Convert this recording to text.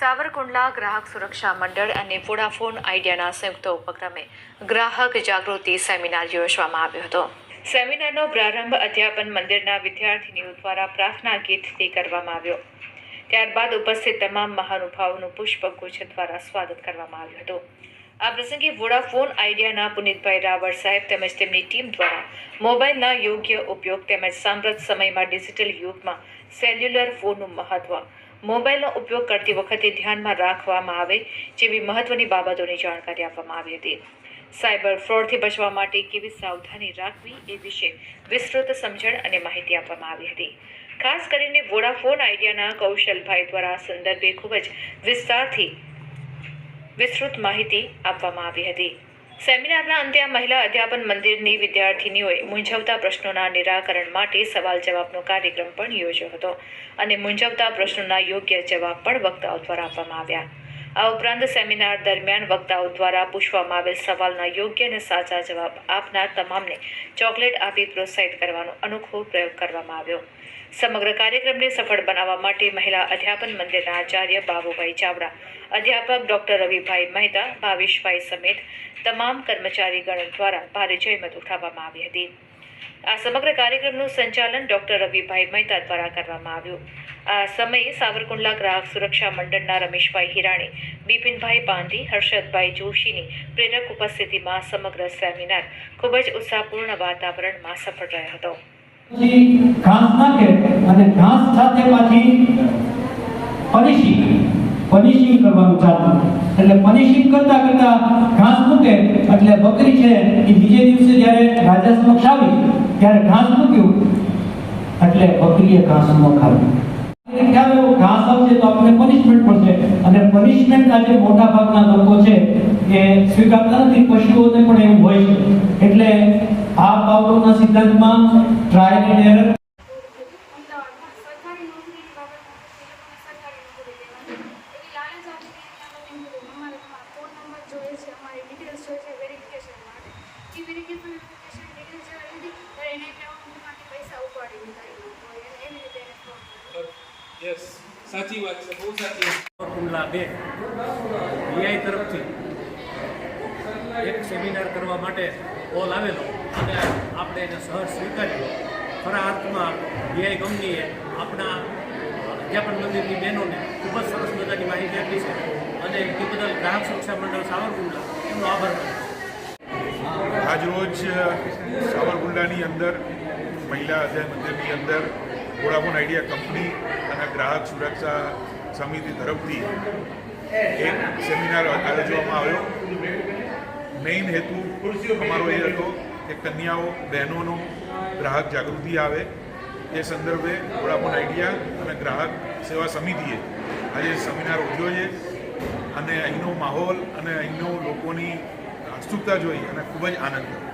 સાવરકુંડલા ગ્રાહક સુરક્ષા મંડળ અને વોડાફોન આઈડિયાના સંયુક્ત ઉપક્રમે ગ્રાહક જાગૃતિ સેમિનાર યોજવામાં આવ્યો હતો. સેમિનારનો પ્રારંભ અધ્યાપન મંદિરના વિદ્યાર્થીનીઓ દ્વારા પ્રાર્થના ગીતથી કરવામાં આવ્યો. ત્યારબાદ ઉપસ્થિત તમામ મહાનુભાવોનું પુષ્પગુચ્છ દ્વારા સ્વાગત કરવામાં આવ્યું હતું. આ પ્રસંગે વોડાફોન આઈડિયાના પુનિતભાઈ રાવળ સાહેબ તેમજ તેમની ટીમ દ્વારા મોબાઈલના યોગ્ય ઉપયોગ તેમજ સાંપ્રત સમયમાં ડિજિટલ યુગમાં સેલ્યુલર ફોનનું મહત્વ મોબાઈલનો ઉપયોગ કરતી વખતે ધ્યાનમાં રાખવામાં આવે જેવી મહત્વની બાબતોની જાણકારી આપવામાં આવી હતી. સાયબર ફ્રોડથી બચવા માટે કેવી સાવધાની રાખવી એ વિશે વિસ્તૃત સમજણ અને માહિતી આપવામાં આવી હતી. ખાસ કરીને વોડાફોન આઈડિયાના કૌશલભાઈ દ્વારા સંદર્ભે ખૂબ જ વિસ્તારથી વિસ્તૃત માહિતી આપવામાં આવી હતી. સેમિનારના અંતે આ મહિલા અધ્યાપન મંદિરની વિદ્યાર્થીનીઓએ મૂંઝવતા પ્રશ્નોના નિરાકરણ માટે સવાલ જવાબનો કાર્યક્રમ પણ યોજ્યો હતો. અને મૂંઝવતા પ્રશ્નોના યોગ્ય જવાબ પણ વક્તાઓ દ્વારા આપવામાં આવ્યા. આ ઉપરાંત સેમિનાર દરમિયાન વક્તાઓ દ્વારા પૂછવામાં આવેલ સવાલના યોગ્ય અને સાચા જવાબ આપનાર તમામને ચોકલેટ આપી પ્રોત્સાહિત કરવાનો અનોખો પ્રયોગ કરવામાં આવ્યો. સમગ્ર કાર્યક્રમને સફળ બનાવવા માટે મહિલા અધ્યાપન મંદિરના આચાર્ય બાબુભાઈ ચાવડા, અધ્યાપક ડોક્ટર રવિભાઈ મહેતા, ભાવેશભાઈ સમેત તમામ કર્મચારીગણ દ્વારા ભારે જહેમત ઉઠાવવામાં આવી હતી. આ સમગ્ર કાર્યક્રમનું સંચાલન ડોક્ટર રવિભાઈ મહેતા દ્વારા કરવામાં આવ્યું. આ સમયે સાવરકુંડલા ગ્રાહક સુરક્ષા મંડળના રમેશભાઈ હિરાણી, બિપિનભાઈ પાંધી હર્ષદભાઈ જોશીની પ્રેરક ઉપસ્થિતિમાં સમગ્ર સેમિનાર ખૂબ જ ઉત્સાહપૂર્ણ વાતાવરણમાં સફળ રહ્યો હતો. ઘાસ અને ઘાસ સાથે પાછી પનિશિંગ પનિશિંગ કરવાનું ચાલુ એટલે પનિશિંગ કરતા કરતા ઘાસ મૂકે એટલે બકરી છે એ બીજે દિવસે જ્યારે રાજા સમક્ષ આવી, ત્યારે ઘાસ મૂક્યું, એટલે બકરીએ ઘાસ ન એને ખ્યાલ એવો ઘાસ આવશે તો આપણને પનિશમેન્ટ મળશે અને પનિશમેન્ટ આજે મોટા ભાગના લોકો છે કે સ્વીકારતા નથી પશુઓને પણ એવું હોય છે. એટલે આ પાવલોના સિદ્ધાંતમાં ટ્રાયલ એન્ડ એરર વેરિફિકેશન માટે એ લોકોએ અને એવી રીતે એને ફ્રોડ યસ સાચી વાત છે, બહુ સાચી કુંડલા બે. વીઆઈ તરફથી એક સેમિનાર કરવા માટે કોલ આવેલો. અને આપણે એને સહજ સ્વીકાર્યો ખરા અર્થમાં વીઆઈ કંપનીએ આપણા અધ્યાપન મંદિરની બહેનોને ખૂબ જ સરસ મજાની માહિતી આપી છે. અને એ બદલ ગ્રાહક સુરક્ષા મંડળ સાવરકુંડલા એમનો આભાર માનું. આજરોજ સાવરકુંડલાની અંદર મહિલા અધ્યાય મંદિરની અંદર વોડાફોન આઈડિયા કંપની અને ગ્રાહક સુરક્ષા સમિતિ તરફથી એક સેમિનાર આયોજવામાં આવ્યો. મેઇન હેતુ અમારો એ હતો કે કન્યાઓ, બહેનોનો ગ્રાહક જાગૃતિ આવે. એ સંદર્ભે વોડાફોન આઈડિયા અને ગ્રાહક સેવા સમિતિએ આજે સેમિનાર ઉજવ્યો છે. અને અહીંનો માહોલ અને અહીંનો લોકોની ઉત્સુકતા જોઈ અને ખૂબ જ આનંદ થયો.